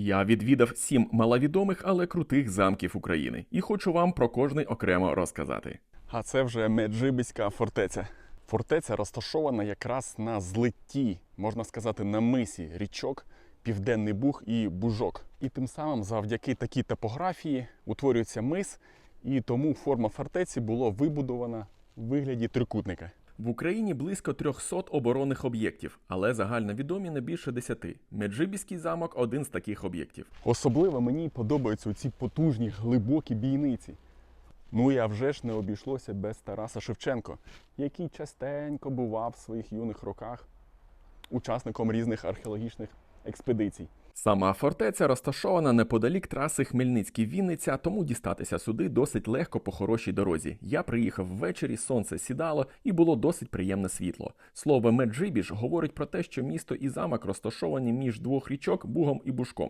Я відвідав сім маловідомих, але крутих замків України, і хочу вам про кожний окремо розказати. А це вже Меджибіська фортеця. Фортеця розташована якраз на злитті, можна сказати, на мисі річок Південний Буг і Бужок. І тим самим, завдяки такій топографії, утворюється мис, і тому форма фортеці була вибудована в вигляді трикутника. В Україні близько 300 оборонних об'єктів, але загальновідомі не більше 10. Меджибіський замок один з таких об'єктів. Особливо мені подобаються ці потужні глибокі бійниці. Ну і а вже ж не обійшлося без Тараса Шевченко, який частенько бував в своїх юних роках учасником різних археологічних експедицій. Сама фортеця розташована неподалік траси Хмельницький-Вінниця, тому дістатися сюди досить легко по хорошій дорозі. Я приїхав ввечері, сонце сідало і було досить приємне світло. Слово Меджибіж говорить про те, що місто і замок розташовані між двох річок Бугом і Бушком.